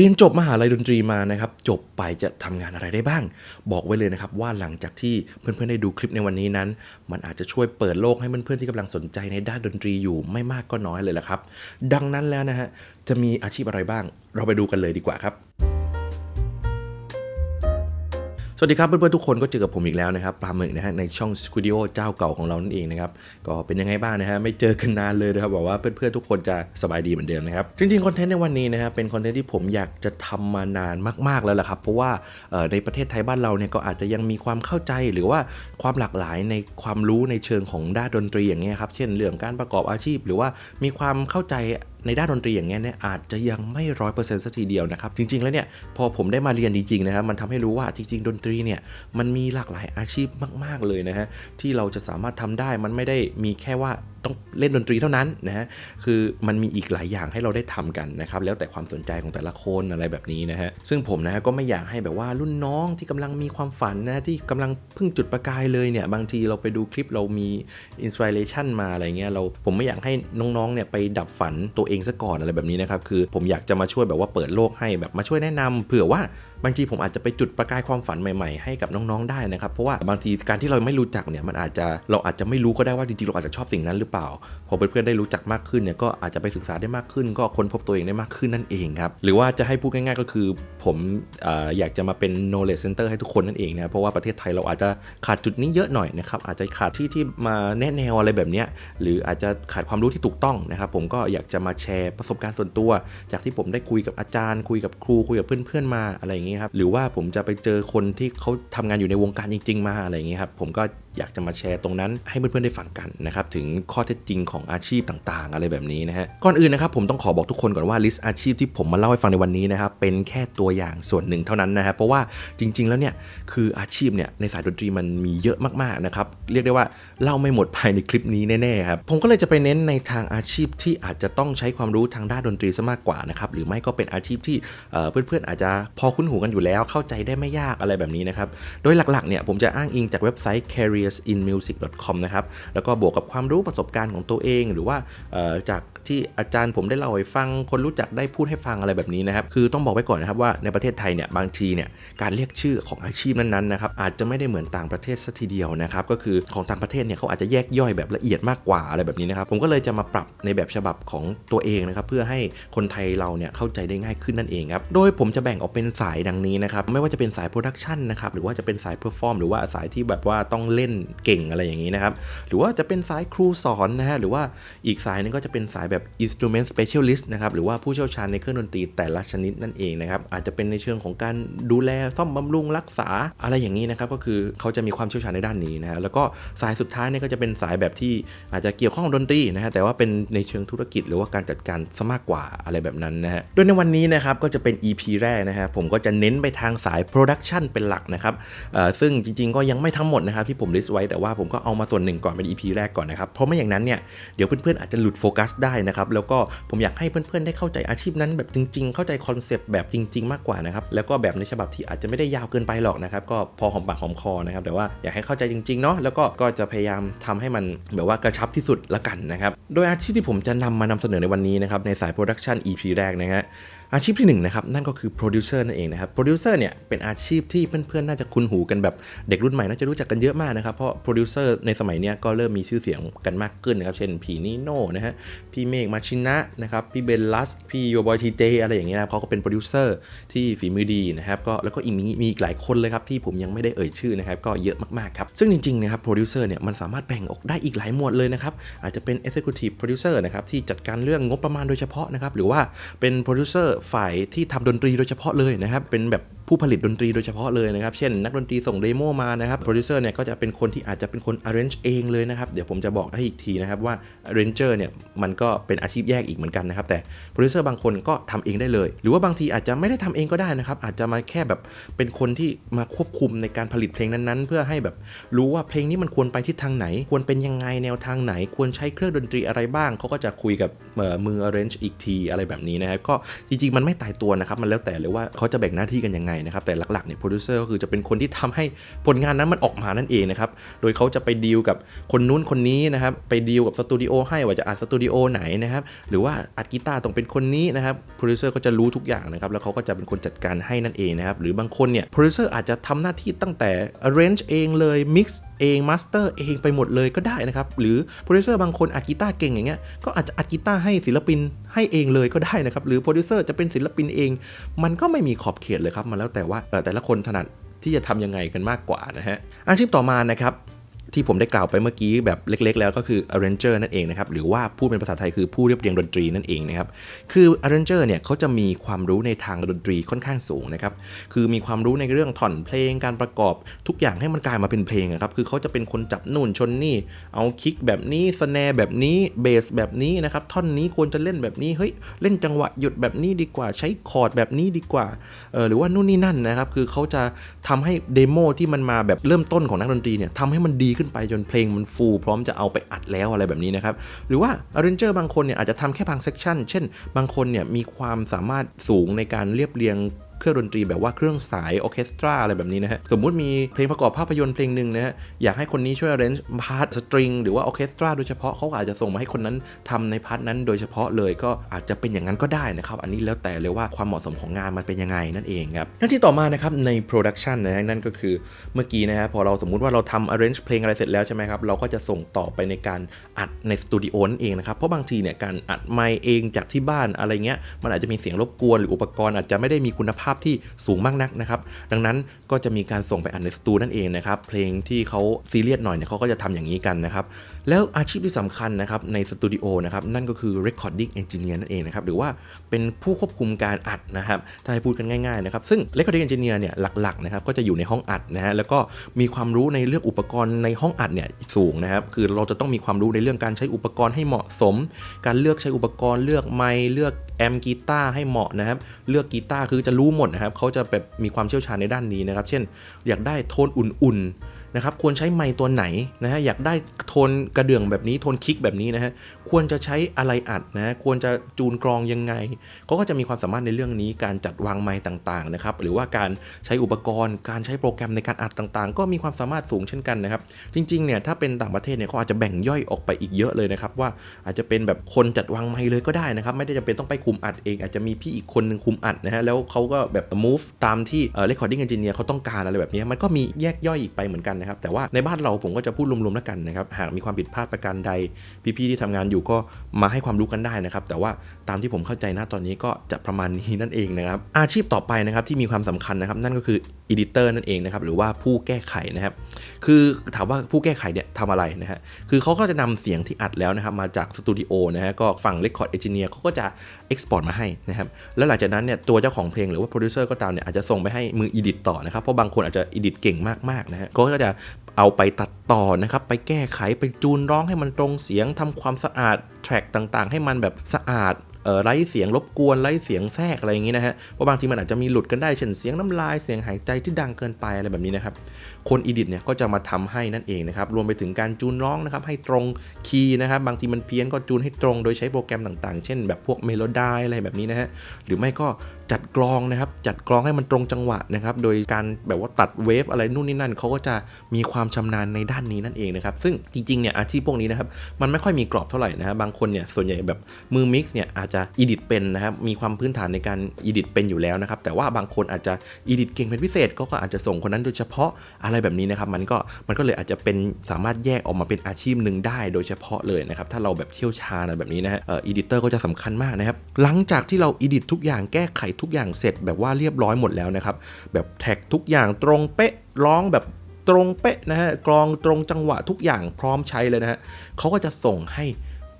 เรียนจบมหาลัยดนตรีมานะครับ จบไปจะทำงานอะไรได้บ้าง บอกไว้เลยนะครับ ว่าหลังจากที่เพื่อนๆได้ดูคลิปในวันนี้นั้น มันอาจจะช่วยเปิดโลกให้เพื่อนๆที่กำลังสนใจในด้านดนตรีอยู่ไม่มากก็น้อยเลยละครับ ดังนั้นแล้วนะฮะจะมีอาชีพอะไรบ้าง เราไปดูกันเลยดีกว่าครับ สวัสดีครับเพื่อนๆทุกคนก็เจอกับผมอีกแล้วนะครับปลาหมึกนะฮะในช่องสกูดิโอเจ้าเก่าของเรานั่นเองนะครับก็เป็นยังไงบ้างนะฮะไม่เจอกันนานเลยนะครับบอกว่าเพื่อนๆทุกคนจะสบายดีเหมือนเดิมนะครับจริงๆคอนเทนต์ในวันนี้นะฮะเป็นคอนเทนต์ที่ผมอยากจะทำมานานมากๆแล้วล่ะครับเพราะว่าในประเทศไทยบ้านเราเนี่ยก็อาจจะยังมีความเข้าใจหรือว่าความหลากหลายในความรู้ในเชิงของด้านดนตรีอย่างเงี้ยครับเช่นเรื่องการประกอบอาชีพ หรือว่ามีความเข้าใจในด้านดนตรีอย่างเงี้ยเนี่ยอาจจะยังไม่ร้อยเปอร์เซ็นต์สัทีเดียวนะครับ จริง ๆ แล้วเนี่ยพอผมได้มาเรียนจริงๆนะครับมันทำให้รู้ว่าจริง ๆ ดนตรีเนี่ยมันมีหลากหลายอาชีพมาก ๆเลยนะฮะที่เราจะสามารถทำได้มันไม่ได้มีแค่ว่าต้องเล่นดนตรีเท่านั้นนะฮะคือมันมีอีกหลายอย่างให้เราได้ทำกันนะครับแล้วแต่ความสนใจของแต่ละคนอะไรแบบนี้นะฮะซึ่งผมนะฮะก็ไม่อยากให้แบบว่ารุ่นน้องที่กำลังมีความฝันนะที่กำลังเพิ่งจุดประกายเลยเนี่ยบางทีเราไปดูคลิปเรามีอินสปิเรชันมาอะไรเงี้ยเราผมไม่อยากให้น้องๆเนี่ยไปดับฝันตัวเองซะก่อนอะไรแบบนี้นะครับคือผมอยากจะมาช่วยแบบว่าเปิดโลกให้แบบมาช่วยแนะนำเผื่อว่า บางทีผมอาจจะไปจุดประกายความฝันใหม่ๆ ให้กับน้องๆได้นะครับ เพราะว่าบางทีการที่เราไม่รู้จักเนี่ยมันอาจจะเราอาจจะไม่รู้ก็ได้ว่าจริงๆเราอาจจะชอบสิ่งนั้นหรือเปล่า พอเพื่อนๆได้รู้จักมากขึ้นเนี่ยก็อาจจะไปศึกษาได้มากขึ้น ก็ค้นพบตัวเองได้มากขึ้นนั่นเองครับหรือว่าจะให้พูดง่ายๆก็คือผมออยากจะมาเป็น knowledge center ให้ทุกคนนั่นเองนะเพราะว่าประเทศไทยเราอาจจะขาดจุดนี้เยอะหน่อยนะครับอาจจะขาดที่ที่มาแนะแนวอะไรแบบนี้หรืออาจจะขาดความรู้ที่ถูกต้องนะครับผมก็อยากจะมาแชร์ประสบการณ์ส่วนตัว จากที่ผมได้คุยกับอาจารย์ คุยกับครูคุยกับเพื่อนๆมาอะไรอย่างางี้ครับหรือว่าผมจะไปเจอคนที่เขาทำงานอยู่ในวงการจริง ๆ มาอะไรอย่างนี้ครับผมก็ อยากจะมาแชร์ตรงนั้น ให้เพื่อนๆได้ฟังกันนะครับถึงข้อเท็จจริงของอาชีพต่างๆ อะไรแบบนี้นะฮะก่อนอื่นนะครับผมต้องขอบอกทุกคนก่อนว่าลิสต์อาชีพที่ผมมาเล่าให้ฟังในวันนี้นะครับเป็นแค่ตัวอย่างส่วนหนึ่งเท่านั้นนะครับเพราะว่าจริง ๆ แล้วเนี่ยคืออาชีพเนี่ยในสายดนตรีมันมีเยอะมากๆนะครับเรียกได้ว่าเล่าไม่หมดภายในคลิปนี้แน่ๆครับผมก็เลยจะไปเน้นในทางอาชีพที่อาจจะต้องใช้ความรู้ทางด้านดนตรีซะมากกว่านะครับหรือไม่ก็เป็นอาชีพที่เพื่อนๆอาจจะพอคุ้นหูกันอยู่แล้วเข้าใจได้ไม่ยากอะไรแบบนี้นะครับโดยหลักๆเนี่ยผมจะอ้างอิงจากเว็บไซต์ careersinmusic.com นะครับแล้วก็บวกกับความรู้ประสบการณ์ของตัวเอง หรือว่าจาก ที่อาจารย์ผมได้เล่าให้ฟัง คนรู้จักได้พูดให้ฟังอะไรแบบนี้นะครับ คือต้องบอกไว้ก่อนนะครับว่าในประเทศไทยเนี่ยบางทีเนี่ยการเรียกชื่อของอาชีพนั้นๆนะครับอาจจะไม่ได้เหมือนต่างประเทศสัทีเดียวนะครับก็คือของต่างประเทศเนี่ยเขาอาจจะแยกย่อยแบบละเอียดมากกว่าอะไรแบบนี้นะครับผมก็เลยจะมาปรับในแบบฉบับของตัวเองนะครับเพื่อให้คนไทยเราเนี่ยเข้าใจได้ง่ายขึ้นนั่นเองครับโดยผมจะแบ่งออกเป็นสายดังนี้นะครับไม่ว่าจะเป็นสายโปรดักชันนะครับหรือว่าจะเป็นสายเพอร์ฟอร์มหรือว่าสายที่แบบว่าต้องเล่นเก่งอะไรอย่างนี้นะครับหรือว่าจะเป็นสายครูสอนนะฮะหรือว่าอีกสายนึงก็จะเป็นสายแบบ instrument specialist นะครับหรือว่าผู้เชี่ยวชาญในเครื่องดนตรีแต่ละชนิดนั่นเองนะครับอาจจะเป็นในเชิงของการดูแลซ่อมบำรุงรักษาอะไรอย่างนี้นะครับก็คือเขาจะมีความเชี่ยวชาญในด้านนี้นะฮะแล้วก็สายสุดท้ายเนี่ยก็จะเป็นสายแบบที่อาจจะเกี่ยวข้องกับดนตรีนะฮะแต่ว่าเป็นในเชิงธุรกิจหรือว่าการจัดการซะมากกว่าอะไรแบบนั้นนะฮะโดยในวันนี้นะครับก็จะเป็น EP แรกนะฮะผมก็จะเน้นไปทางสาย Production เป็นหลักนะครับซึ่งจริงๆ ก็ยังไม่ทั้งหมดนะครับที่ผมลิสต์ไว้แต่ว่าผมก็เอามาส่วนหนึ่งก่อนเป็น EP แรกก่อนนะครับเพราะไม่อย่างนั้นเนี่ยเดี๋ยวเพื่อนๆอาจจะหลุดโฟกัสได้นะครับ แล้วก็ผมอยากให้เพื่อนๆได้เข้าใจอาชีพนั้นแบบจริง ๆ เข้าใจคอนเซปต์แบบจริง ๆ มากกว่านะครับ แล้วก็แบบในฉบับที่อาจจะไม่ได้ยาวเกินไปหรอกนะครับ ก็พอหอมปากหอมคอนะครับ แต่ว่าอยากให้เข้าใจจริงๆเนาะ แล้วก็ก็จะพยายามทำให้มันแบบว่ากระชับที่สุดละกันนะครับ โดยอาชีพที่ผมจะนำมานำเสนอในวันนี้นะครับ ในสายโปรดักชัน EP แรกนะฮะ อาชีพที่1นงนะครับนั่นก็คือโปรดิวเซอร์นั่นเองนะครับโปรดิวเซอร์เนี่ยเป็นอาชีพที่เพื่อนๆน่าจะคุ้นหูกันแบบเด็กรุ่นใหม่น่าจะรู้จักกันเยอะมากนะครับเพราะโปรดิวเซอร์ในสมัยนี้ก็เริ่มมีชื่อเสียงกันมากขึ้นนะครับเช่นพีนิโน่นะฮะพี่เมฆมาชินะนะครับพี่เบลลัสพี่โยบอยทีเจอะไรอย่างเงี้ยนะเขาก็เป็นโปรดิวเซอร์ที่ฝีมือดีนะครับก็แล้วก็อีกมีมีอีกหลายคนเลยครับที่ผมยังไม่ได้เอ่ยชื่อนะครับก็เยอะมากๆครับซึ่งจริงๆนะครับโปรดิวเซอร์เนี่ยมันสามารถแบ่งออกได้อีกหลายหมวดเลยนะครับอาจจะเป็น Executive Producer นะครับที่จัดการเรื่องงบประมาณโดยเฉพาะนะครับหรือว่าเป็นโปรดิวเซอร์ฝ่ายที่ทำดนตรีโดยเฉพาะเลยนะครับ เป็นแบบ ผู้ผลิตดนตรีโดยเฉพาะเลยนะครับ เช่นนักดนตรีส่งเดโมมานะครับโปรดิวเซอร์เนี่ยก็จะเป็นคนที่อาจจะเป็นคน arrange เองเลยนะครับ เดี๋ยวผมจะบอกให้อีกทีนะครับว่า arranger เนี่ยมันก็เป็นอาชีพแยกอีกเหมือนกันนะครับ แต่โปรดิวเซอร์บางคนก็ทำเองได้เลย หรือว่าบางทีอาจจะไม่ได้ทำเองก็ได้นะครับ อาจจะมาแค่แบบเป็นคนที่มาควบคุมในการผลิตเพลงนั้นๆ เพื่อให้แบบรู้ว่าเพลงนี้มันควรไปทิศทางไหน ควรเป็นยังไงแนวทางไหน ควรใช้เครื่องดนตรีอะไรบ้างเขาก็จะคุยกับเอ่อมือ arrange อีกทีอะไรแบบนี้นะครับก็จริงๆมันไม่ตายตัวนะครับมันแล้วแต่เลยว่าเขาจะแบ่งหน้าที่กันยังไงนะครับแต่หลักๆเนี่ยโปรดิวเซอร์ก็คือจะเป็นคนที่ทำให้ผลงานนั้นมันออกมานั่นเองนะครับโดยเขาจะไปดีลกับคนนู้นคนนี้นะครับไปดีลกับสตูดิโอให้ว่าจะอัดสตูดิโอไหนนะครับหรือว่าอัดกีตาร์ต้องเป็นคนนี้นะครับโปรดิวเซอร์ก็จะรู้ทุกอย่างนะครับแล้วเขาก็จะเป็นคนจัดการให้นั่นเองนะครับหรือบางคนเนี่ยโปรดิวเซอร์อาจจะทำหน้าที่ตั้งแต่ arrange เองเลย mix เองมาสเตอร์เองไปหมดเลยก็ได้นะครับ หรือโปรดิวเซอร์บางคนอัดกีตาร์เก่งอย่างเงี้ยก็อาจจะอัดกีตาร์ให้ศิลปินให้เองเลยก็ได้นะครับ หรือโปรดิวเซอร์จะเป็นศิลปินเอง มันก็ไม่มีขอบเขตเลยครับมันแล้วแต่ว่าแต่ละคนถนัดที่จะทำยังไงกันมากกว่านะฮะอาชีพต่อมานะครับ ที่ผมได้กล่าวไปเมื่อกี้แบบเล็ก ๆ แล้วก็คือ arranger นั่นเองนะครับหรือว่าผู้เป็นภาษาไทยคือผู้เรียบเรียงดนตรีนั่นเองนะครับคือ arranger เนี่ยเขาจะมีความรู้ในทางดนตรีค่อนข้างสูงนะครับคือมีความรู้ในเรื่องท่อนเพลงการประกอบทุกอย่างให้มันกลายมาเป็นเพลงครับคือเขาจะเป็นคนจับนู่นชนนี่ เอาคิกแบบนี้สแนร์แบบนี้เบสแบบนี้นะครับท่อนนี้ควรจะเล่นแบบนี้เฮ้ยเล่นจังหวะหยุดแบบนี้ดีกว่าใช้คอร์ดแบบนี้ดีกว่าเออหรือว่านู่นนี่นั่นนะครับคือเขาจะทำให้เดโมที่มันมาแบบเริ่มต้นของนักดนตรีเนี่ยทำให้มันดีขึ้นไปจนเพลงมันฟูลพร้อมจะเอาไปอัดแล้วอะไรแบบนี้นะครับ หรือว่าอาร์เรนเจอร์บางคนเนี่ยอาจจะทำแค่บางเซกชันเช่น บางคนเนี่ยมีความสามารถสูงในการเรียบเรียง เครื่องดนตรีแบบว่าเครื่องสายออเคสตราอะไรแบบนี้นะฮะ สมมุติมีเพลงประกอบภาพยนตร์เพลงหนึ่งนะฮะ อยากให้คนนี้ช่วย arrange พาร์ทสตริงหรือว่าออเคสตราโดยเฉพาะเขาอาจจะส่งมาให้คนนั้นทำในพาร์ทนั้นโดยเฉพาะเลยก็อาจจะเป็นอย่างนั้นก็ได้นะครับ อันนี้แล้วแต่เลยว่าความเหมาะสมของงานมันเป็นยังไงนั่นเองครับหน้าที่ต่อมานะครับใน production นะฮะนั่นก็คือเมื่อกี้นะฮะพอเราสมมุติว่าเราทำ arrange เพลงอะไรเสร็จแล้วใช่ไหมครับเราก็จะส่งต่อไปในการอัดในสตูดิโอนั่นเองนะครับเพราะบางทีเนี่ยการอัดไมค์เองจากที่บ้านอะไรเงี้ยมันอาจจะมีเสียงรบกวนหรืออุปกรณ์อาจจะไม่ได้มีคุณภาพที่สูงมากนักนะครับดังนั้นก็จะมีการส่งไปอัดในสตูนั่นเองนะครับเพลงที่เขาซีเรียสหน่อยเนี่ยเขาก็จะทำอย่างนี้กันนะครับ แล้วอาชีพที่สำคัญนะครับในสตูดิโอนะครับนั่นก็คือ recording engineer นั่นเองนะครับหรือว่าเป็นผู้ควบคุมการอัดนะครับถ้าให้พูดกันง่ายๆนะครับซึ่ง recording engineer เนี่ยหลักๆนะครับก็จะอยู่ในห้องอัดนะฮะแล้วก็มีความรู้ในเรื่องอุปกรณ์ในห้องอัดเนี่ยสูงนะครับคือเราจะต้องมีความรู้ในเรื่องการใช้อุปกรณ์ให้เหมาะสม การเลือกใช้อุปกรณ์เลือกไมค์เลือกแอมป์กีตาร์ให้เหมาะนะครับเลือกกีตาร์คือจะรู้หมดนะครับเขาจะแบบมีความเชี่ยวชาญในด้านนี้นะครับเช่น อยากได้โทนอุ่นๆ นะครับควรใช้ไมค์ตัวไหนนะฮะอยากได้โทนกระเดื่องแบบนี้โทนคิกแบบนี้นะฮะควรจะใช้อะไรอัดนะฮะควรจะจูนกรองยังไงเขาก็จะมีความสามารถในเรื่องนี้การจัดวางไมค์ต่างๆนะครับหรือว่าการใช้อุปกรณ์ การใช้โปรแกรมในการอัดต่างๆ ก็มีความสามารถสูงเช่นกันนะครับจริงๆเนี่ยถ้าเป็นต่างประเทศเนี่ยเขาอาจจะแบ่งย่อยออกไปอีกเยอะเลยนะครับว่าอาจจะเป็นแบบคนจัดวางไมค์เลยก็ได้นะครับไม่ได้จำเป็นต้องไปคุมอัดเอง อาจจะมีพี่อีกคนหนึ่งคุมอัดนะฮะแล้วเขาก็แบบ move ตามที่เอ่อ recording engineer เขาต้องการอะไรแบบนี้มันก็มีแยกย่อยอีกไปเหมือนกันนะครับ แต่ว่าในบ้านเราผมก็จะพูดรวมๆแล้วกันนะครับ หากมีความผิดพลาดประการใด พี่ๆที่ทำงานอยู่ก็มาให้ความรู้กันได้นะครับ แต่ว่าตามที่ผมเข้าใจนะตอนนี้ก็จะประมาณนี้นั่นเองนะครับ อาชีพต่อไปนะครับที่มีความสำคัญนะครับ นั่นก็คือ editor นั่นเองนะครับ หรือว่าผู้แก้ไขนะครับ คือถามว่าผู้แก้ไขเนี่ยทำอะไรนะฮะ คือเขาก็จะนำเสียงที่อัดแล้วนะครับมาจากสตูดิโอนะฮะ ก็ฝั่ง Record Engineer เขาก็จะ Export มาให้นะครับ แล้วหลังจากนั้นเนี่ยตัวเจ้าของเพลงหรือว่าโปรดิวเซอร์ก็ตามเนี่ยอาจจะส่งไปให้มือ edit ต่อนะครับ เพราะบางคนอาจจะ edit เก่งมากๆนะฮะเขาก็จะเอาไปตัดต่อนะครับ ไปแก้ไขไปจูนร้องให้มันตรงเสียงทำความสะอาดแทร็กต่างๆ ให้มันแบบสะอาดไร้เสียงรบกวนไร้เสียงแทรกอะไรอย่างนี้นะฮะเพราะบางทีมันอาจจะมีหลุดกันได้เช่นเสียงน้ำลายเสียงหายใจที่ดังเกินไปอะไรแบบนี้นะครับคนอีดิทเนี่ยก็จะมาทำให้นั่นเองนะครับรวมไปถึงการจูนร้องนะครับให้ตรงคีย์นะครับบางทีมันเพี้ยนก็จูนให้ตรงโดยใช้โปรแกรมต่างๆ เช่น แบบพวกเมโลดายอะไรแบบนี้นะฮะหรือไม่ก็ จัดกลองนะครับ จัดกลองให้มันตรงจังหวะนะครับ โดยการแบบว่าตัดเวฟอะไรนู่นนี่นั่นเขาก็จะมีความชำนาญในด้านนี้นั่นเองนะครับ ซึ่งจริงๆเนี่ยอาชีพพวกนี้นะครับมันไม่ค่อยมีกรอบเท่าไหร่นะฮะบบางคนเนี่ยส่วนใหญ่แบบมือมิกซ์เนี่ยอาจจะอีดิทเป็นนะครับมีความพื้นฐานในการอีดิทเป็นอยู่แล้วนะครับแต่ว่าบางคนอาจจะอีดิทเก่งเป็นพิเศษก็อาจจะส่งคนนั้นโดยเฉพาะอะไรแบบนี้นะครับมันก็มันก็เลยอาจจะเป็นสามารถแยกออกมาเป็นอาชีพหนึ่งได้โดยเฉพาะเลยนะครับถ้าเราแบบเชี่ยวชาญแบบนี้นะฮะเอ่ออีดิเตอร์ก็จะสำคัญมากนะครับหลังจากที่เราอีดิททุกอย่างแก้ไขทุกอย่างเสร็จแบบว่าเรียบร้อยหมดแล้วนะครับ แบบแท็กทุกอย่างตรงเป๊ะร้องแบบตรงเป๊ะนะฮะกรองตรงจังหวะทุกอย่างพร้อมใช้เลยนะฮะเขาก็จะส่งให้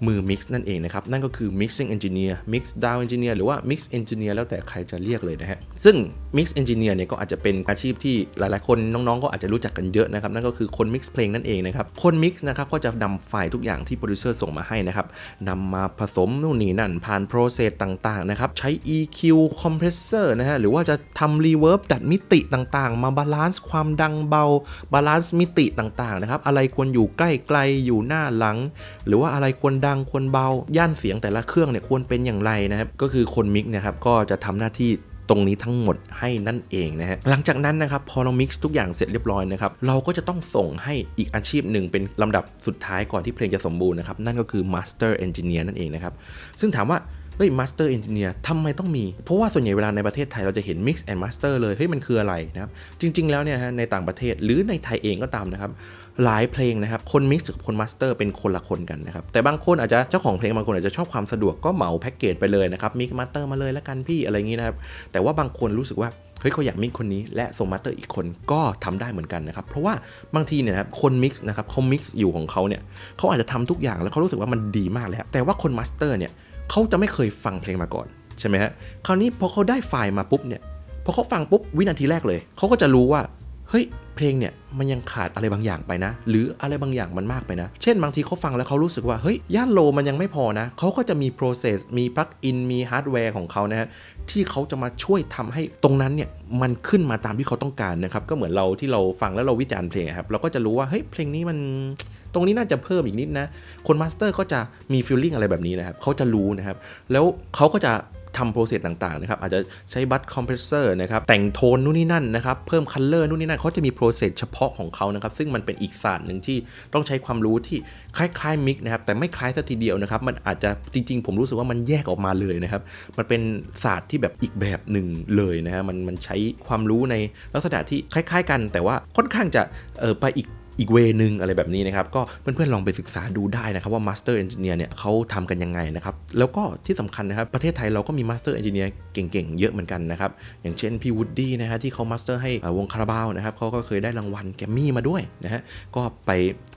มือ mix นั่นเองนะครับ นั่นก็คือ mixing engineer mix down engineer หรือว่า mix engineer แล้วแต่ใครจะเรียกเลยนะฮะ ซึ่ง mix engineer เนี่ยก็อาจจะเป็นอาชีพที่หลายๆ คนน้องๆ ก็อาจจะรู้จักกันเยอะนะครับ นั่นก็คือคน mix เพลงนั่นเองนะครับ คน mix นะครับก็จะนำไฟล์ทุกอย่างที่โปรดิวเซอร์ส่งมาให้นะครับนำมาผสมนู่นนี่นั่นผ่าน process ต่างๆนะครับใช้ EQ compressor นะฮะหรือว่าจะทำ reverb ดัดมิติต่างๆ มาบาลานซ์ความดังเบาบาลานซ์มิติต่างๆนะครับอะไรควรอยู่ใกล้ไกลอยู่หน้าหลัง หรือว่าอะไรควรดังควรเบาย่านเสียงแต่ละเครื่องเนี่ยควรเป็นอย่างไรนะครับก็คือคนมิกนะครับก็จะทำหน้าที่ตรงนี้ทั้งหมดให้นั่นเองนะฮะ หลังจากนั้นนะครับพอเรา mix ทุกอย่างเสร็จเรียบร้อยนะครับ เราก็จะต้องส่งให้อีกอาชีพหนึ่งเป็นลำดับสุดท้ายก่อนที่เพลงจะสมบูรณ์นะครับ นั่นก็คือ master engineer นั่นเองนะครับ ซึ่งถามว่าเฮ้ย Master Engineer ทำไมต้องมี เพราะว่าส่วนใหญ่เวลาในประเทศไทยเราจะเห็น Mix and Master เลย เฮ้ยมันคืออะไรนะครับ จริง ๆ แล้วเนี่ยฮะในต่างประเทศหรือในไทยเองก็ตามนะครับ หลายเพลงนะครับ คน Mix กับคน Master เป็นคนละคนกันนะครับ แต่บางคนอาจจะเจ้าของเพลงบางคนอาจจะชอบความสะดวกก็เหมาแพ็กเกจไปเลยนะครับ Mix Master มาเลยแล้วกันพี่อะไรอย่างนี้นะครับ แต่ว่าบางคนรู้สึกว่าเฮ้ยเขาอยากมิกคนนี้และส่งมาสเตอร์อีกคนก็ทำได้เหมือนกันนะครับ เพราะว่าบางทีเนี่ยนะครับคนมิกซ์นะครับเขามิกซ์อยู่ของเขาเนี่ยเขาอาจจะทำทุกอย่างแล้วเขารู้สึกว่ามันดีมากเลยแต่ว่าคนมาสเตอร์เนี่ยเขาจะไม่เคยฟังเพลงมาก่อนใช่ไหมฮะคราวนี้พอเขาได้ไฟล์มาปุ๊บเนี่ยพอเขาฟังปุ๊บวินาทีแรกเลยเขาก็จะรู้ว่า เฮ้ยเพลงเนี่ยมันยังขาดอะไรบางอย่างไปนะ หรืออะไรบางอย่างมันมากไปนะ เช่นบางทีเขาฟังแล้วเขารู้สึกว่าเฮ้ยย่านโลมันยังไม่พอนะเขาก็จะมี process มี plug in มีฮาร์ดแวร์ของเขานะฮะที่เขาจะมาช่วยทำให้ตรงนั้นเนี่ยมันขึ้นมาตามที่เขาต้องการนะครับก็เหมือนเราที่เราฟังแล้วเราวิจารณ์เพลงครับเราก็จะรู้ว่าเฮ้ยเพลงนี้มันตรงนี้น่าจะเพิ่มอีกนิดนะคนมาสเตอร์ก็จะมีฟีลลิ่งอะไรแบบนี้นะครับเขาจะรู้นะครับแล้วเขาก็จะ ทำโปรเซสต่างๆนะครับอาจจะใช้บัตคอมเพรสเซอร์นะครับแต่งโทนนู่นนี่นั่นนะครับเพิ่มคัลเลอร์นู่นนี่นั่นเขาจะมีโปรเซสเฉพาะของเขานะครับซึ่งมันเป็นอีกศาสตร์หนึ่งที่ต้องใช้ความรู้ที่คล้ายๆมิกนะครับแต่ไม่คล้ายสัทีเดียวนะครับมันอาจจะจริง ๆ ผมรู้สึกว่ามันแยกออกมาเลยนะครับมันเป็นศาสตร์ที่แบบอีกแบบหนึ่งเลยนะฮะมันมันใช้ความรู้ในลักษณะที่คล้าย ๆ กัน แต่ว่าค่อนข้างจะเออไปอีก อีกเวนึงอะไรแบบนี้นะครับ ก็เพื่อนๆลองไปศึกษาดูได้นะครับว่า Master Engineer เนี่ยเขาทำกันยังไงนะครับ แล้วก็ที่สำคัญนะครับ ประเทศไทยเราก็มี Master Engineer เก่งๆ เยอะเหมือนกันนะครับ อย่างเช่นพี่วูดดี้นะฮะที่เขา Master ให้วงคาราบาวนะครับเขาก็เคยได้รางวัลแกมมี่มาด้วยนะฮะก็ไป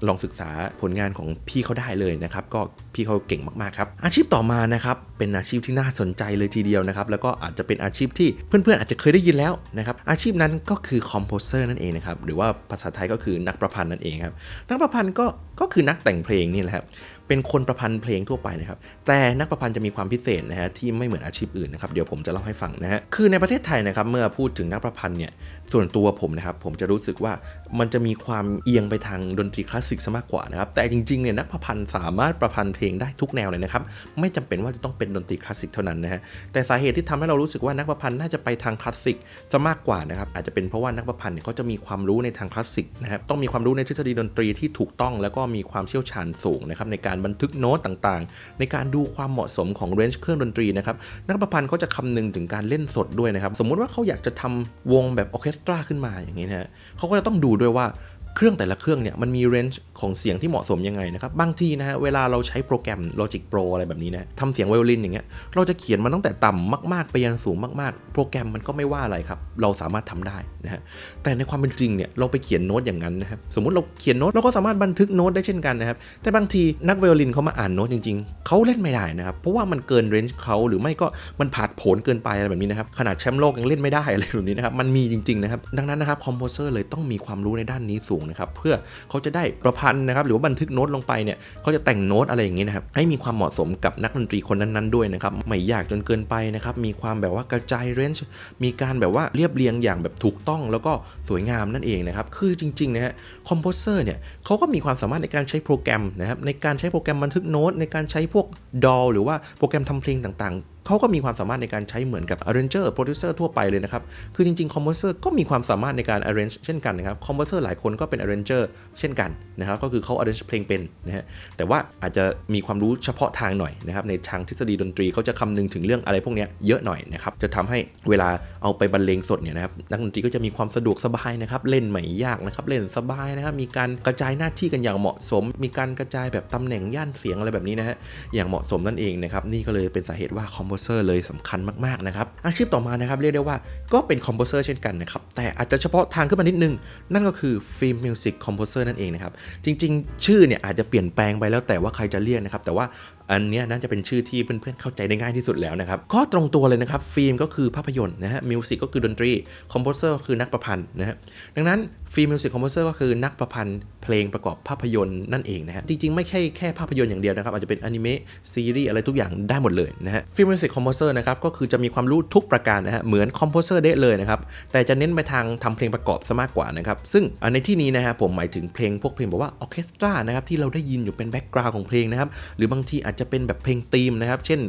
ลองศึกษาผลงานของพี่เขาได้เลยนะครับ ก็พี่เขาเก่งมากๆครับ อาชีพต่อมานะครับเป็นอาชีพที่น่าสนใจเลยทีเดียวนะครับ แล้วก็อาจจะเป็นอาชีพที่เพื่อนๆอาจจะเคยได้ยินแล้วนะครับอาชีพนั้นก็คือคอมโพเซอร์นั่นเองนะครับหรือว่าภาษาไทยก็คือนักประพันธนั่นเองครับนักประพันธ์ก็ก็คือนักแต่งเพลงนี่แหละครับเป็นคนประพันธ์เพลงทั่วไปนะครับแต่นักประพันธ์จะมีความพิเศษนะฮะที่ไม่เหมือนอาชีพอื่นนะครับเดี๋ยวผมจะเล่าให้ฟังนะฮะคือในประเทศไทยนะครับเมื่อพูดถึงนักประพันธ์เนี่ย ส่วนตัวผมนะครับผมจะรู้สึกว่ามันจะมีความเอียงไปทางดนตรีคลาสสิกซะมากกว่านะครับแต่จริงๆเนี่ยนักประพันธ์สามารถประพันธ์เพลงได้ทุกแนวเลยนะครับไม่จำเป็นว่าจะต้องเป็นดนตรีคลาสสิกเท่านั้นนะฮะแต่สาเหตุที่ทำให้เรารู้สึกว่านักประพันธ์น่าจะไปทางคลาสสิกซะมากกว่านะครับอาจจะเป็นเพราะว่านักประพันธ์เนี่ยเขาจะมีความรู้ในทางคลาสสิกนะครับต้องมีความรู้ในทฤษฎีดนตรีที่ถูกต้อง แล้วก็มีความเชี่ยวชาญสูงนะครับในการบันทึกโน้ตต่างๆ ในการดูความเหมาะสมของเรนจ์เครื่องดนตรีนะครับนักประพันธ์เขาจะคำนึงถึงการเล่นสดด้วยนะครับสมมุติว่าเขาอยากจะทำวงแบบออเคสตราขึ้นมาอย่างนี้นะฮะเขาก็จะต้องดูด้วยว่า เครื่องแต่ละเครื่องเนี่ยมันมีเรนจ์ของเสียงที่เหมาะสมยังไงนะครับ บางทีนะฮะเวลาเราใช้โปรแกรม Logic Pro อะไรแบบนี้นะทำเสียงไวโอลินอย่างเงี้ยเราจะเขียนมันตั้งแต่ต่ำมาก ๆ ไปยันสูงมากๆ โปรแกรมมันก็ไม่ว่าอะไรครับ เราสามารถทำได้นะฮะแต่ในความเป็นจริงเนี่ยเราไปเขียนโน้ตอย่างนั้นนะครับสมมติเราเขียนโน้ตเราก็สามารถบันทึกโน้ตได้เช่นกันนะครับแต่บางทีนักไวโอลินเขามาอ่านโน้ตจริง ๆเขาเล่นไม่ได้นะครับเพราะว่ามันเกินเรนจ์เขาหรือไม่ก็มันผาดโผนเกินไปอะไรแบบนี้นะครับขนาดแชมป์โลกยังเล่นไม่ได้อะไรแบบนี้นะครับมันมีจริงๆนะครับดังนั้นนะครับคอมโพเซอร์เลยต้องมีความรู้ในด้านนี้สูงนะครับเพื่อเขาจะได้ประพันธ์นะครับหรือว่าบันทึกโน้ตลงไปเนี่ยเขาจะแต่งโน้ตอะไรอย่างนี้นะครับให้มีความเหมาะสมกับนักดนตรีคนนั้นๆด้วยนะครับไม่ยากจนเกินไปนะครับมีความแบบว่ากระจายเรนจ์มีการแบบว่าเรียบเรียงอย่างแบบถูกต้องแล้วก็สวยงามนั่นเองนะครับคือจริงๆนะฮะคอมโพเซอร์เนี่ยเขาก็มีความสามารถในการใช้โปรแกรมนะครับในการใช้โปรแกรมบันทึกโน้ตในการใช้พวกดอลหรือว่าโปรแกรมทำเพลงต่างๆ เขาก็มีความสามารถในการใช้เหมือนกับ arranger producer ทั่วไปเลยนะครับ คือจริงๆ composer ก็มีความสามารถในการ arrange เช่นกันนะครับ composer หลายคนก็เป็น arranger เช่นกันนะครับ ก็คือเขา arrange เพลงเป็นนะฮะ แต่ว่าอาจจะมีความรู้เฉพาะทางหน่อยนะครับ ในทางทฤษฎีดนตรีเขาจะคำนึงถึงเรื่องอะไรพวกนี้เยอะหน่อยนะครับ จะทำให้เวลาเอาไปบรรเลงสดเนี่ยนะครับ นักดนตรีก็จะมีความสะดวกสบายนะครับ เล่นไม่ยากนะครับ เล่นสบายนะครับ มีการกระจายหน้าที่กันอย่างเหมาะสม มีการกระจายแบบตำแหน่งย่านเสียงอะไรแบบนี้นะฮะ อย่างเหมาะสมนั่นเองนะครับ นี่ก็เลยเป็นสาเหตุว่าคอมโพเซอร์เลยสำคัญมากๆนะครับอาชีพต่อมานะครับเรียกได้ว่าก็เป็นคอมโพเซอร์เช่นกันนะครับแต่อาจจะเฉพาะทางขึ้นมานิดนึง นั่นก็คือฟิล์มมิวสิกคอมโพเซอร์นั่นเองนะครับจริง ๆ ชื่อเนี่ยอาจจะเปลี่ยนแปลงไปแล้วแต่ว่าใครจะเรียกนะครับแต่ว่าอันนี้น่าจะเป็นชื่อที่เพื่อนๆเข้าใจได้ง่ายที่สุดแล้วนะครับ ก็ตรงตัวเลยนะครับ ฟิล์มก็คือภาพยนตร์นะฮะมิวสิกก็คือดนตรีคอมโพเซอร์ก็คือนักประพันธ์นะฮะดังนั้นฟิล์มมิวสิกคอมโพเซอร์ก็คือนักประพันธ์เพลงประกอบภาพยนตร์นั่นเองนะฮะจริงๆ ไม่ใช่แค่ภาพยนตร์อย่างเดียวนะครับ อาจจะเป็นอนิเมะซีรีส์อะไรทุกอย่างได้หมดเลยนะฮะฟิล์มมิวสิกคอมโพเซอร์นะครับก็คือจะมีความรู้ทุกประการนะฮะเหมือนคอมโพเซอร์ได้เลยนะครับแต่จะเน้นไปทางทำเพลงประกอบซะมากกว่านะครับซึ่งในที่นี้นะฮะผมหมายถึงเพลงพวกเพลงแบบว่าออเคสตรานะครับที่เราได้ยินอยู่เป็นแบ็กกราวด์ของเพลงนะครับหรือบางทีอาจจะเป็นแบบเพลงธีมนะครับ เช่น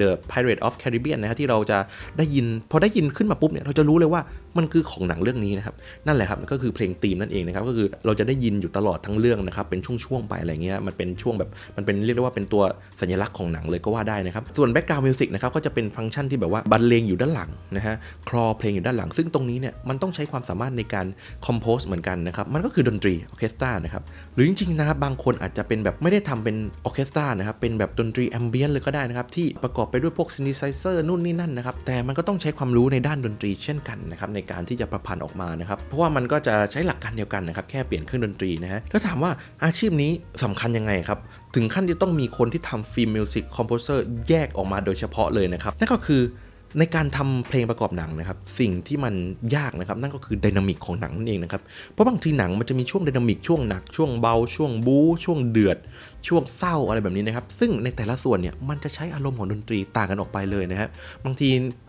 The Pirate of Caribbean นะครับที่เราจะได้ยิน พอได้ยินขึ้นมาปุ๊บเนี่ยเราจะรู้เลยว่า มันคือของหนังเรื่องนี้นะครับ นั่นแหละครับก็คือเพลงธีมนั่นเองนะครับก็คือเราจะได้ยินอยู่ตลอดทั้งเรื่องนะครับเป็นช่วงๆไปอะไรเงี้ยมันเป็นช่วงแบบมันเป็นเรียกได้ว่าเป็นตัวสัญลักษณ์ของหนังเลยก็ว่าได้นะครับส่วน background music นะครับก็จะเป็นฟังก์ชันที่แบบว่าบรรเลงอยู่ด้านหลังนะฮะคลอเพลงอยู่ด้านหลัง ซึ่งตรงนี้เนี่ยมันต้องใช้ความสามารถในการคอมโพสเหมือนกันนะครับมันก็คือดนตรีออเคสตรานะครับหรือจริงๆนะครับบางคนอาจจะเป็นแบบไม่ได้ทำเป็นออเคสตรานะครับเป็นแบบดนตรีแอมเบียนเลยก็ได้นะครับที่ประกอบไปด้วยพวกซิน t ไซเซอร์นู่นนี่นั่นนะครับแต่มันก็ต้องใช้ความรู้ในด้านดนตรีเช่นกันนะครับในการที่จะประพันธ์ออกมานะครับ เพราะว่ามันก็จะใช้หลักการเดียวกันนะครับแค่เปลี่ยนเครื่องดนตรีนะฮะแล้วถามว่าอาชีพนี้สำคัญยังไงครับ ถึงขั้นที่ต้องมีคนที่ทำฟิล์มมิวสิกคอมโพเซอร์แยกออกมาโดยเฉพาะเลยนะครับ นั่นก็คือในการทำเพลงประกอบหนังนะครับสิ่งที่มันยากนะครับ นั่นก็คือดินามิกของหนังนั่นเองนะครับเพราะบางทีหนังมันจะมีช่วงดินามิกช่วงหนักช่วงเบาช่วงบู๊ช่วงเดือดช่วงเศร้าอะไรแบบนี้นะครับ ซึ่งในแต่ละส่วนเนี่ยมันจะใช้อารมณ์ของดนตรีต่างกันออกไปเลยนะครับบางที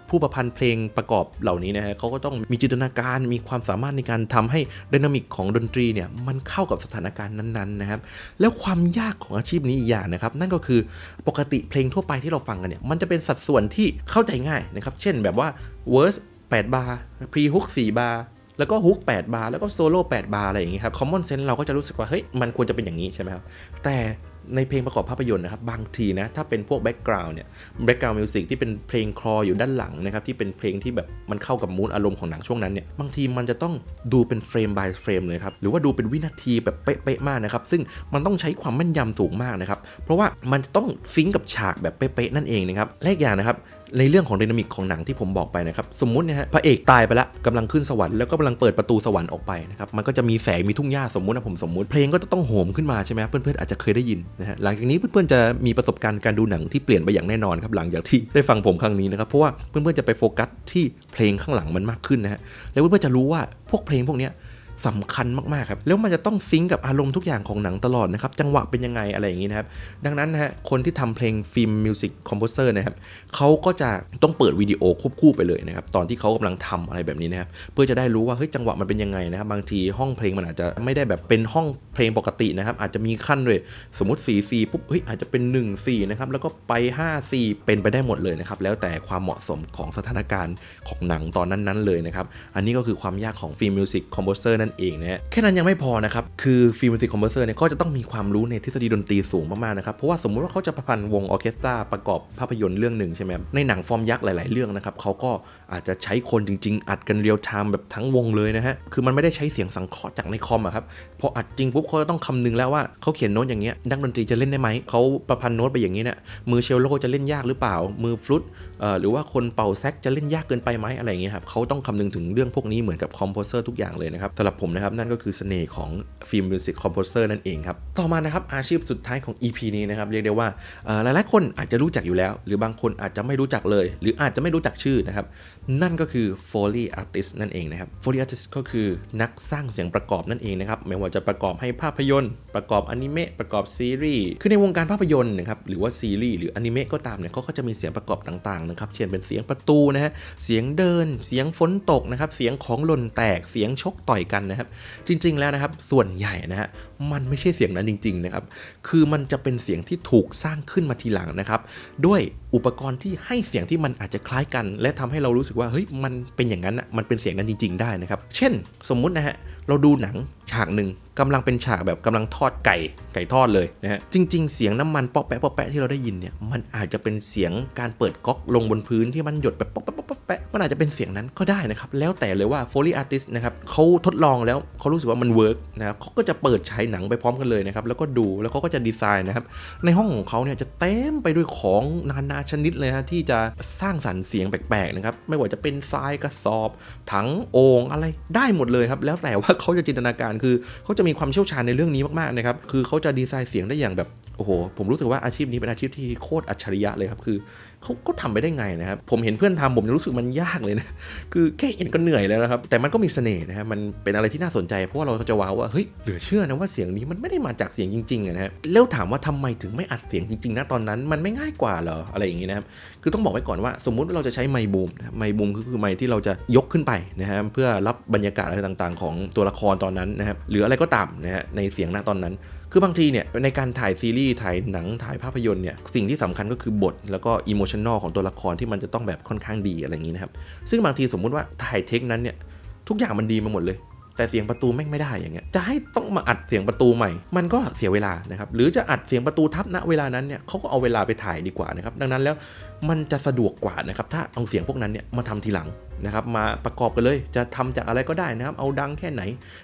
ผู้ประพันธ์เพลงประกอบเหล่านี้นะฮะเขาก็ต้องมีจินตนาการมีความสามารถในการทำให้ดินามิกของดนตรีเนี่ยมันเข้ากับสถานการณ์นั้นๆนะครับ แล้วความยากของอาชีพนี้อีกอย่างนะครับ นั่นก็คือปกติเพลงทั่วไปที่เราฟังกันเนี่ยมันจะเป็นสัดส่วนที่เข้าใจง่ายนะครับ เช่นแบบว่า verse 8 บาร์ pre hook 4 บาร์ แล้วก็ฮุก8บาร์แล้วก็โซโล่8บาร์อะไรอย่างงี้ครับ common sense เราก็จะรู้สึกว่าเฮ้ยมันควรจะเป็นอย่างนี้ใช่ไหมครับแต่ในเพลงประกอบภาพยนตร์นะครับบางทีนะถ้าเป็นพวกแบ็กกราวน์เนี่ยแบ็กกราวน์มิวสิกที่เป็นเพลงคลออยู่ด้านหลังนะครับที่เป็นเพลงที่แบบมันเข้ากับมูดอารมณ์ของหนังช่วงนั้นเนี่ยบางทีมันจะต้องดูเป็นเฟรม by เฟรมเลยครับหรือว่าดูเป็นวินาทีแบบเป๊ะๆมากนะครับซึ่งมันต้องใช้ความแม่นยำสูงมากนะครับเพราะว่ามันจะต้องซิงก์กับฉากแบบเป๊ะๆนั่นเองนะครับและอีกอย่างนะครับ ในเรื่องของดินามิกของหนังที่ผมบอกไปนะครับสมมุตินะฮะพระเอกตายไปละกำลังขึ้นสวรรค์แล้วก็กำลังเปิดประตูสวรรค์ออกไปนะครับมันก็จะมีแสงมีทุ่งหญ้าสมมุตินะผมสมมุติเพลงก็จะต้องโหมขึ้นมาใช่ไหมครับเพื่อนๆอาจจะเคยได้ยินนะฮะหลังจากนี้เพื่อนๆจะมีประสบการณ์การดูหนังที่เปลี่ยนไปอย่างแน่นอนครับหลังจากที่ได้ฟังผมครั้งนี้นะครับเพราะว่าเพื่อนๆจะไปโฟกัสที่เพลงข้างหลังมันมากขึ้นนะฮะแล้วเพื่อนๆจะรู้ว่าพวกเพลงพวกเนี้ย สำคัญมากๆครับ แล้วมันจะต้องซิงกับอารมณ์ทุกอย่างของหนังตลอดนะครับ จังหวะเป็นยังไงอะไรอย่างนี้นะครับ ดังนั้นนะฮะคนที่ทำเพลงฟิล์มมิวสิกคอมโพเซอร์นะครับเขาก็จะต้องเปิดวิดีโอควบคู่ไปเลยนะครับ ตอนที่เขากำลังทำอะไรแบบนี้นะครับ เพื่อจะได้รู้ว่าเฮ้ยจังหวะมันเป็นยังไงนะครับ บางทีห้องเพลงมันอาจจะไม่ได้แบบเป็นห้องเพลงปกตินะครับ อาจจะมีขั้นเลย สมมติ4 4ปุ๊บเฮ้ยอาจจะเป็น 1 4นะครับ แล้วก็ไป 5 4 เป็นไปได้หมดเลยนะครับ แล้วแต่ความเหมาะสมของสถานการณ์ของหนังตอนนั้นๆเลยนะครับ อันนี้ก็คือความยากของฟิล์มมิวสิกคอมโพเซอร์นั่นเองนะฮะแค่นั้นยังไม่พอนะครับ คือฟิล์มมิวสิกคอมโพเซอร์เนี่ยก็จะต้องมีความรู้ในทฤษฎีดนตรีสูงมากๆนะครับ เพราะว่าสมมุติว่าเขาจะประพันธ์วงออเคสตราประกอบภาพยนตร์เรื่องหนึ่งใช่ไหมในหนังฟอร์มยักษ์หลายๆเรื่องนะครับเขาก็อาจจะใช้คนจริง ๆ อัดกันเรียลไทม์แบบทั้งวงเลยนะฮะคือมันไม่ได้ใช้เสียงสังเคราะห์จากในคอมอะครับพออัดจริงปุ๊บเขาจะต้องคำนึงแล้วว่าเขาเขียนโน้ตอย่างเงี้ยนักดนตรีจะเล่นได้ไหมเขาประพันธ์โน้ตไปอย่างนี้เนี่ยมือเชลโลจะเล่นยากหรือเปล่า มือฟลุตหรือว่าคนเป่าแซกจะเล่นยากเกินไปไหมอะไรอย่างเงี้ยครับเขาต้องคำนึงถึงเรื่องพวกนี้เหมือนกับคอมโพเซอร์ทุกอย่างเลยนะครับสำหรับผมนะครับ นั่นก็คือเสน่ห์ของฟิล์มมิวสิกคอมโพเซอร์นั่นเองครับ ต่อมานะครับอาชีพสุดท้ายของ EP นี้นะครับเรียกได้ว่าหลายๆคนอาจจะรู้จักอยู่แล้ว หรือบางคนอาจจะไม่รู้จักเลย หรืออาจจะไม่รู้จักชื่อนะครับ นั่นก็คือ Foley Artist นั่นเองนะครับ Foley Artist ก็คือนักสร้างเสียงประกอบนั่นเองนะครับ ไม่ว่าจะประกอบให้ภาพยนตร์ ประกอบอนิเมะ ประกอบซีรีส์ คือในวงการภาพยนตร์นะครับ หรือว่าซีรีส์หรืออนิเมะก็ตามเนี่ยเขาก็จะมีเสียงประกอบต่างๆนะครับ เช่นเป็นเสียงประตูนะฮะ เสียงเดิน เสียงฝนตกนะครับ เสียงของหล่นแตก เสียงชกต่อยกันนะครับ จริง ๆ แล้วนะครับ ส่วนใหญ่นะฮะ มันไม่ใช่เสียงนั้นจริง ๆ นะครับ คือมันจะเป็นเสียงที่ถูกสร้างขึ้นมาทีหลังนะครับ ด้วยอุปกรณ์ที่ให้เสียงที่มันอาจจะคล้ายกัน และทำให้เรารู้สึกว่าเฮ้ยมันเป็นอย่างนั้นอะมันเป็นเสียงนั้นจริง ๆ ได้นะครับ เช่น สมมุตินะฮะเราดูหนังฉากหนึ่งกำลังเป็นฉากแบบกำลังทอดไก่ไก่ทอดเลยนะฮะจริง ๆ เสียงน้ำมันป๊อปแปะป๊อปแปะที่เราได้ยินเนี่ยมันอาจจะเป็นเสียงการเปิดก๊อกลงบนพื้นที่มันหยดแบบป๊อปแปะป๊อป แปะมันอาจจะเป็นเสียงนั้นก็ได้นะครับ แล้วแต่เลยว่า Foley Artist นะครับเขาทดลองแล้วเขารู้สึกว่ามันเวิร์กนะครับเขาก็จะเปิดฉายหนังไปพร้อมกันเลยนะครับ แล้วก็ดูแล้วเขาก็จะดีไซน์นะครับ ในห้องของเขาเนี่ยจะเต็มไปด้วยของนานาชนิดเลยฮะที่จะสร้างสรรค์เสียงแปลกๆนะครับ ไม่ว่าจะเป็นทรายกระสอบ ถังโอ่งอะไรได้หมดเลยครับ แล้วแต่ว่าเขาจะจินตนาการคือเขาจะมีความเชี่ยวชาญในเรื่องนี้มากๆนะครับ คือเขาจะดีไซน์เสียงได้อย่างแบบโอ้โห ผมรู้สึกว่าอาชีพนี้เป็นอาชีพที่โคตรอัจฉริยะเลยครับ คือเขาก็ทำไปได้ไงนะครับ ผมเห็นเพื่อนทำผมยังรู้สึกมันยากเลยนะ คือแค่เห็นก็เหนื่อยแล้วนะครับ แต่มันก็มีเสน่ห์นะฮะมันเป็นอะไรที่น่าสนใจ เพราะว่าเราจะว้าวว่า เฮ้ย เหลือเชื่อนะว่าเสียงนี้มันไม่ได้มาจากเสียงจริงๆอะนะฮะแล้วถามว่าทำไมถึงไม่อัดเสียงจริงๆนะตอนนั้นมันไม่ง่ายกว่าเหรอ อะไรอย่างงี้นะครับ คือต้องบอกไว้ก่อนว่า สมมุติเราจะใช้ไมบูมไมบูมก็คือไมที่เราจะยกขึ้นไปนะฮะ เพื่อรับบรรยากาศอะไรต่างๆ ของตัวละครตอนนั้นนะครับ หรืออะไรก็ตามนะฮะ ในเสียงณตอนนั้น คือบางทีเนี่ยในการถ่ายซีรีส์ถ่ายหนังถ่ายภาพยนตร์เนี่ยสิ่งที่สำคัญก็คือบท แล้วก็อิโมชันอลของตัวละครที่มันจะต้องแบบค่อนข้างดีอะไรอย่างนี้นะครับ ซึ่งบางทีสมมุติว่าถ่ายเทคนั้นเนี่ยทุกอย่างมันดีมาหมดเลยแต่เสียงประตูแม่งไม่ได้อย่างเงี้ย จะให้ต้องมาอัดเสียงประตูใหม่ มันก็เสียเวลานะครับ หรือจะอัดเสียงประตูทับณเวลานั้นเนี่ยเขาก็เอาเวลาไปถ่ายดีกว่านะครับ ดังนั้นแล้วมันจะสะดวกกว่านะครับ ถ้าเอาเสียงพวกนั้นเนี่ยมาทำทีหลัง นะครับมาประกอบกันเลยจะทำจากอะไรก็ได้นะครับ เอาดังแค่ไหน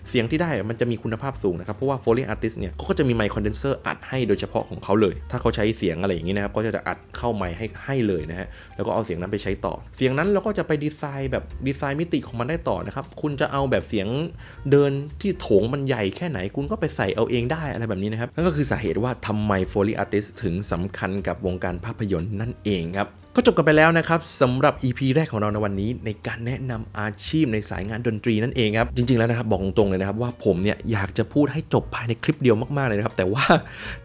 เสียงที่ได้มันจะมีคุณภาพสูงนะครับ เพราะว่า Foley Artist เนี่ยเขาก็จะมีไมค์คอนเดนเซอร์อัดให้โดยเฉพาะของเขาเลย ถ้าเขาใช้เสียงอะไรอย่างนี้นะครับ ก็จะอัดเข้าไมค์ให้ให้เลยนะฮะแล้วก็เอาเสียงนั้นไปใช้ต่อ เสียงนั้นเราก็จะไปดีไซน์แบบดีไซน์มิติของมันได้ต่อนะครับคุณจะเอาแบบเสียงเดินที่โถงมันใหญ่แค่ไหน คุณก็ไปใส่เอาเองได้อะไรแบบนี้นะครับนั่นก็คือสาเหตุว่าทำไม Foley Artist ถึงสำคัญกับวงการภาพยนตร์นั่นเองครับก็จบกันไปแล้วนะครับสำหรับ EP แรกของเราในวันนี้ ในการแนะนำอาชีพในสายงานดนตรีนั่นเองครับ จริง ๆแล้วนะครับบอกตรงๆเลยนะครับว่าผมเนี่ยอยากจะพูดให้จบภายในคลิปเดียวมากๆเลยนะครับ แต่ว่า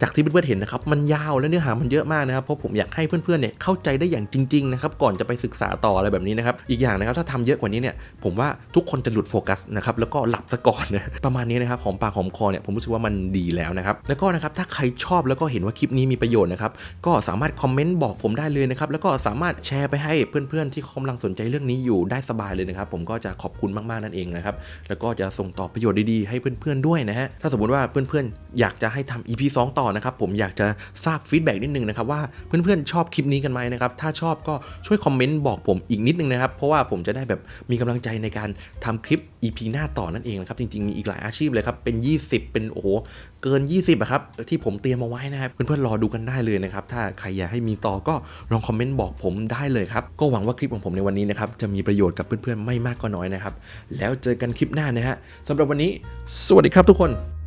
จากที่เพื่อนๆเห็นนะครับมันยาวและเนื้อหามันเยอะมากนะครับเพราะผมอยากให้เพื่อนๆเนี่ยเข้าใจได้อย่างจริงๆนะครับก่อนจะไปศึกษาต่ออะไรแบบนี้นะครับอีกอย่างนะครับถ้าทำเยอะกว่านี้เนี่ยผมว่าทุกคนจะหลุดโฟกัสนะครับแล้วก็หลับซะก่อนนะประมาณนี้นะครับหอมปากหอมคอเนี่ยผมรู้สึกว่ามันดีแล้วนะครับแล้วก็นะครับถ้าใครชอบแล้วก็เห็นว่าคลิปนี้มีประโยชน์นะครับก็สามารถคอมเมนต์บอกผมได้เลยนะครับแล้วก็สามารถแชร์ไปให้เพื่อนๆ ที่กำลังสนใจเรื่องนี้อยู่ได้สบายเลยนะครับ ผมก็จะขอบคุณมากๆนั่นเองนะครับ แล้วก็จะส่งต่อประโยชน์ดีๆให้เพื่อนๆด้วยนะฮะ ถ้าสมมติว่าเพื่อนๆอยากจะให้ทำ EP 2 ต่อนะครับ ผมอยากจะทราบฟีดแบ็กนิดนึงนะครับ ว่าเพื่อนๆชอบคลิปนี้กันไหมนะครับ ถ้าชอบก็ช่วยคอมเมนต์บอกผมอีกนิดนึงนะครับ เพราะว่าผมจะได้แบบมีกำลังใจในการทำคลิป EP หน้าต่อนั่นเองนะครับ จริงๆ มีอีกหลายอาชีพเลยครับ เป็น 20 เป็นโอ้โหเกิน 20อะครับที่ผมเตรียมมาไว้นะครับ เพื่อนๆรอดูกันได้เลยนะครับ ถ้าใครอยากให้มีต่อก็ลองคอมเมนต์บอกผมได้เลยครับก็หวังว่าคลิปของผมในวันนี้นะครับจะมีประโยชน์กับเพื่อนๆไม่มากก็น้อยนะครับแล้วเจอกันคลิปหน้านะฮะสำหรับวันนี้ สวัสดีครับทุกคน